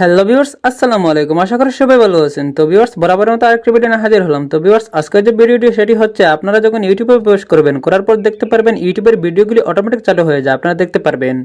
Hello viewers আসসালামু আলাইকুম আশা করি সবাই ভালো আছেন। তো ভিউয়ার্স বরাবরের মতো আরেকটি ভিডিও নিয়ে হাজির হলাম। তো ভিউয়ার্স আজকের যে ভিডিওটি সেটি হচ্ছে আপনারা যখন ইউটিউবে প্রবেশ করবেন, করার পর দেখতে পারবেন ইউটিউবের ভিডিওগুলি অটোমেটিক চালু হয়ে যায়। আপনারা দেখতে পারবেন।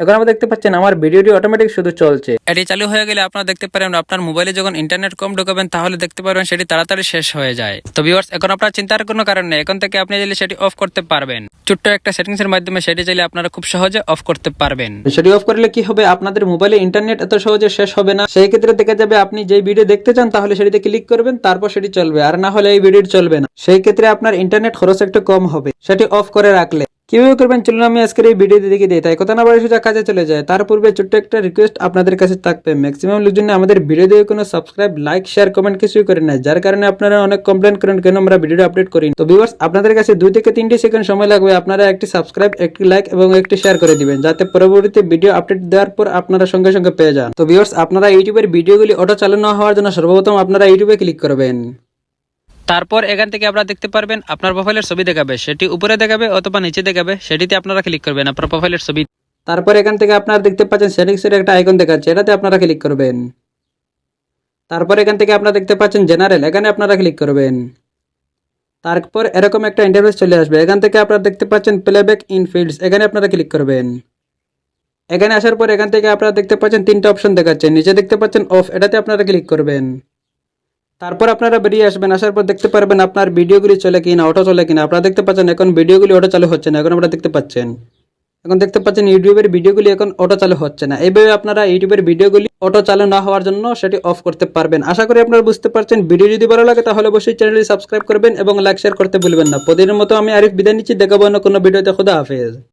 এখন আমরা দেখতে পাচ্ছেন আমার ভিডিওটি অটোমেটিক শুধু চলছে। এটি চালু হয়ে গেলে আপনারা দেখতে পারেন আপনার মোবাইলে যখন ইন্টারনেট কম ঢোকাবেন তাহলে দেখতে পারবেন সেটি তাড়াতাড়ি শেষ হয়ে যায়। তো ভিউয়ার্স এখন আপনার চিন্তার কোনো কারণ নেই। এখন থেকে আপনি চাইলে সেটি অফ করতে পারবেন। ছোট্ট একটা সেটিংস এর মাধ্যমে সেটি চাইলে আপনারা খুব সহজে অফ করতে পারবেন। সেটি অফ করলে কি হবে? আপনাদের মোবাইলে ইন্টারনেট এত সহজে শেষ হবে না। সেই ক্ষেত্রে দেখা যাবে আপনি যে ভিডিও দেখতে চান তাহলে সেটিতে ক্লিক করবেন তারপর সেটি চলবে। আর না হলে এই ভিডিও চলবে না। সেই ক্ষেত্রে আপনার ইন্টারনেট খরচ একটু কম হবে। সেটি অফ করে রাখলে। কীভাবে করবেন? চলুন আমি আজকের এই ভিডিওতে দেখে দিই। তাই কথা না বলে সোজা কাজে চলে যায়। তার পূর্বে ছোট্ট একটা রিকোয়েস্ট আপনাদের কাছে থাকবে। ম্যাক্সিমাম লোকজন আমাদের ভিডিও দিয়ে কোনো সাবস্ক্রাইব লাইক শেয়ার কমেন্ট কিছুই করে না যার কারণে আপনারা অনেক কমপ্লেন করেন, কেন আমরা ভিডিও আপডেট করি না। তো ভিউয়ার্স আপনাদের কাছে দুই থেকে তিনটি সেকেন্ড সময় লাগবে। আপনারা একটি সাবস্ক্রাইব একটি লাইক এবং একটি শেয়ার করে দিবেন, যাতে পরবর্তীতে ভিডিও আপডেট দেওয়ার পর আপনারা সঙ্গে সঙ্গে পেয়ে যান। তো ভিউয়ার্স আপনারা ইউটিউবের ভিডিওগুলি অটো চালানো হওয়ার জন্য সর্বপ্রথম আপনারা ইউটিউবে ক্লিক করবেন। তারপর এখান থেকে আপনারা দেখতে পারবেন আপনার প্রোফাইলের ছবি দেখাবে। সেটি উপরে দেখাবে অথবা নিচে দেখাবে। সেটিতে আপনারা ক্লিক করবেন আপনার প্রোফাইলের ছবি। তারপর এখান থেকে আপনারা দেখতে পাচ্ছেন সেটিংস এর একটা আইকন দেখাচ্ছে। এটাতে আপনারা ক্লিক করবেন। তারপর এখান থেকে আপনারা দেখতে পাচ্ছেন জেনারেল এখানে আপনারা ক্লিক করবেন। তারপর এরকম একটা ইন্টারফেস চলে আসবে। এখান থেকে আপনারা দেখতে পাচ্ছেন প্লেব্যাক ইন ফিল্ডস এখানে আপনারা ক্লিক করবেন। এখানে আসার পর এখান থেকে আপনারা দেখতে পাচ্ছেন তিনটা অপশন দেখাচ্ছে। নিচে দেখতে পাচ্ছেন অফ এটাতে আপনারা ক্লিক করবেন। তারপর আপনারা বেরিয়ে আসবেন, আসার পর দেখতে পারবেন আপনার ভিডিওগুলি চলে কিনা অটো চলে কিনা। আপনারা দেখতে পাচ্ছেন এখন ভিডিওগুলি অটো চালু হচ্ছে না, এখন আপনারা দেখতে পাচ্ছেন। এখন দেখতে পাচ্ছেন ইউটিউবের ভিডিওগুলি এখন অটো চালু হচ্ছে না। এইভাবে আপনারা ইউটিউবের ভিডিওগুলি অটো চালু না হওয়ার জন্য সেটি অফ করতে পারবেন। আশা করি আপনারা বুঝতে পারছেন। ভিডিও যদি ভালো লাগে তাহলে অবশ্যই চ্যানেলটি সাবস্ক্রাইব করবেন এবং লাইক শেয়ার করতে ভুলবেন না। প্রতিদিনের মতো আমি আরিফ বিদায় নিচ্ছি। দেখাবো অন্য কোনো ভিডিওতে। খুদা হাফেজ।